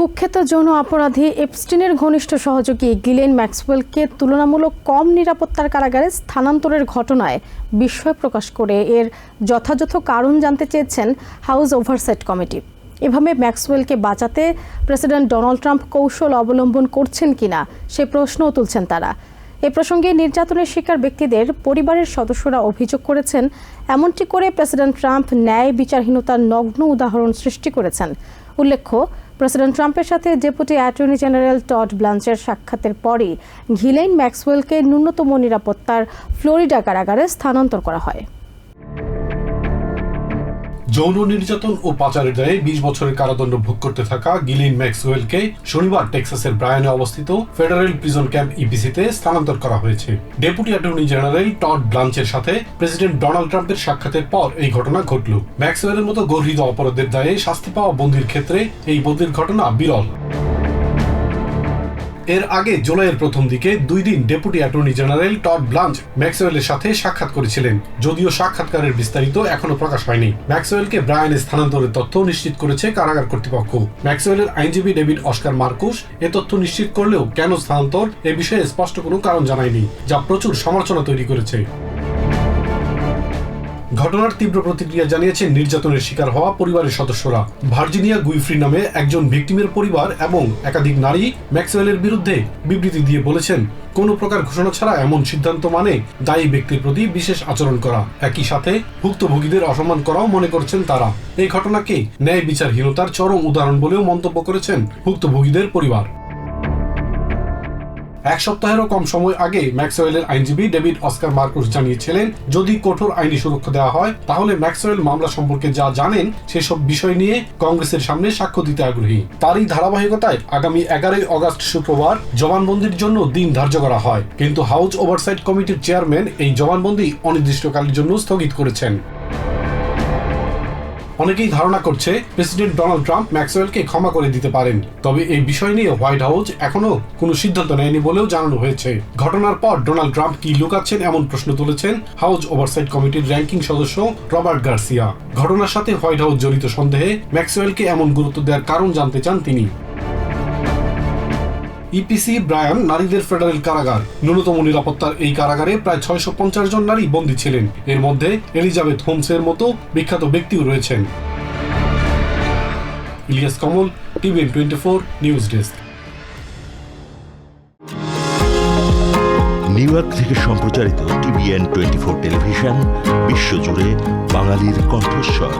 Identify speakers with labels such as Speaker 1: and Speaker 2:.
Speaker 1: কুখ্যাত যৌন অপরাধী এপস্টিনের ঘনিষ্ঠ সহযোগী গিলেন ম্যাক্সওয়েলকে তুলনামূলক কম নিরাপত্তার কারাগারে স্থানান্তরের ঘটনায় বিস্ময় প্রকাশ করে। এর যথাযথ কারণ জানতে চেয়েছেন হাউস ওভারসাইট কমিটি। এভাবে ম্যাক্সওয়েলকে বাঁচাতে প্রেসিডেন্ট ডোনাল্ড ট্রাম্প কৌশল অবলম্বন করছেন কিনা, সে প্রশ্নও তুলছেন তারা। এ প্রসঙ্গে নির্যাতনের শিকার ব্যক্তিদের পরিবারের সদস্যরা অভিযোগ করেছেন। এমনটি করে প্রেসিডেন্ট ট্রাম্প ন্যায় বিচারহীনতার নগ্ন উদাহরণ সৃষ্টি করেছেন। উল্লেখ্য, প্রেসিডেন্ট ট্রাম্পের সাথে ডেপুটি অ্যাটর্নি জেনারেল টড ব্লাঞ্চের সাক্ষাতের পরই ঘিলেন ম্যাক্সওয়েলকে ন্যূনতম নিরাপত্তার ফ্লোরিডা কারাগারে স্থানান্তর করা হয়।
Speaker 2: যৌন নির্যাতন ও পাচারের দায়ে বিশ বছরের কারাদণ্ড ভোগ করতে থাকা গিলিন ম্যাক্সওয়েলকে শনিবার টেক্সাসের ব্রায়ানে অবস্থিত ফেডারেল প্রিজন ক্যাম্প ইপিসিতে স্থানান্তর করা হয়েছে। ডেপুটি অ্যাটর্নি জেনারেল টড ব্লাঞ্চের সাথে প্রেসিডেন্ট ডোনাল্ড ট্রাম্পের সাক্ষাতের পর এই ঘটনা ঘটল। ম্যাক্সওয়েলের মতো গর্হিত অপরাধের দায়ে শাস্তি পাওয়া বন্দির ক্ষেত্রে এই বন্দির ঘটনা বিরল। এর আগে জুলাইয়ের প্রথম দিকে দুই দিন deputy attorney general Todd Blanche ম্যাক্সওয়েলের সাথে সাক্ষাৎ করেছিলেন, যদিও সাক্ষাৎকারের বিস্তারিত এখনও প্রকাশ হয়নি। ম্যাক্সওয়েলকে ব্রায়ানে স্থানান্তরের তথ্য নিশ্চিত করেছে কারাগার কর্তৃপক্ষ। ম্যাক্সওয়েলের আইনজীবী ডেভিড অস্কার মার্কুস এ তথ্য নিশ্চিত করলেও কেন স্থানান্তর এ বিষয়ে স্পষ্ট কোনো কারণ জানায়নি, যা প্রচুর সমালোচনা তৈরি করেছে। ঘটনার তীব্র প্রতিক্রিয়া জানিয়েছেন নির্যাতনের শিকার হওয়া পরিবারের সদস্যরা। ভার্জিনিয়া গুইফ্রি নামে একজন ভিকটিমের পরিবার এবং একাধিক নারী ম্যাক্সওয়েলের বিরুদ্ধে বিবৃতি দিয়ে বলেছেন, কোনো প্রকার ঘোষণা ছাড়া এমন সিদ্ধান্ত মানে দায়ী ব্যক্তির প্রতি বিশেষ আচরণ করা। একই সাথে ভুক্তভোগীদের অসম্মান করাও মনে করছেন তারা। এই ঘটনাকে ন্যায় বিচারহীনতার চরম উদাহরণ বলেও মন্তব্য করেছেন ভুক্তভোগীদের পরিবার। এক সপ্তাহেরও কম সময় আগে ম্যাক্সওয়েলের আইনজীবী ডেভিড অস্কার মার্কুস জানিয়েছিলেন, যদি কঠোর আইনি সুরক্ষা দেওয়া হয়, তাহলে ম্যাক্সওয়েল মামলা সম্পর্কে যা জানেন, সেসব বিষয় নিয়ে কংগ্রেসের সামনে সাক্ষ্য দিতে আগ্রহী। তারই ধারাবাহিকতায় আগামী এগারোই অগস্ট শুক্রবার জবানবন্দির জন্য দিন ধার্য করা হয়। কিন্তু হাউস ওভারসাইট কমিটির চেয়ারম্যান এই জবানবন্দি অনির্দিষ্টকালের জন্য স্থগিত করেছেন। অনেকেই ধারণা করছে প্রেসিডেন্ট ডোনাল্ড ট্রাম্প ম্যাক্সওয়েলকে ক্ষমা করে দিতে পারেন। তবে এই বিষয় নিয়ে হোয়াইট হাউস এখনও কোনো সিদ্ধান্ত নেয়নি বলেও জানানো হয়েছে। ঘটনার পর ডোনাল্ড ট্রাম্প কি লুকাচ্ছেন এমন প্রশ্ন তুলেছেন হাউস ওভারসাইট কমিটির র্যাঙ্কিং সদস্য রবার্ট গার্সিয়া। ঘটনার সাথে হোয়াইট হাউস জড়িত সন্দেহে ম্যাক্সওয়েলকে এমন গুরুত্ব দেওয়ার কারণ জানতে চান তিনি। ইপিসি ব্রায়ান, নারীদের ফেডারেল কারাগার। ন্যূনতম নিরাপত্তার এই কারাগারে প্রায় ছয়শো পঞ্চাশ জন নারী বন্দী ছিলেন। এর মধ্যে এলিজাবেথ হোমসের মতো বিখ্যাত ব্যক্তিও রয়েছেন। Ilias Kamal, TVN twenty four, news desk.
Speaker 3: New York থেকে সম্প্রচারিত টিভিএন টোয়েন্টি ফোর টেলিভিশন, বিশ্বজুড়ে বাঙালির কণ্ঠস্বর।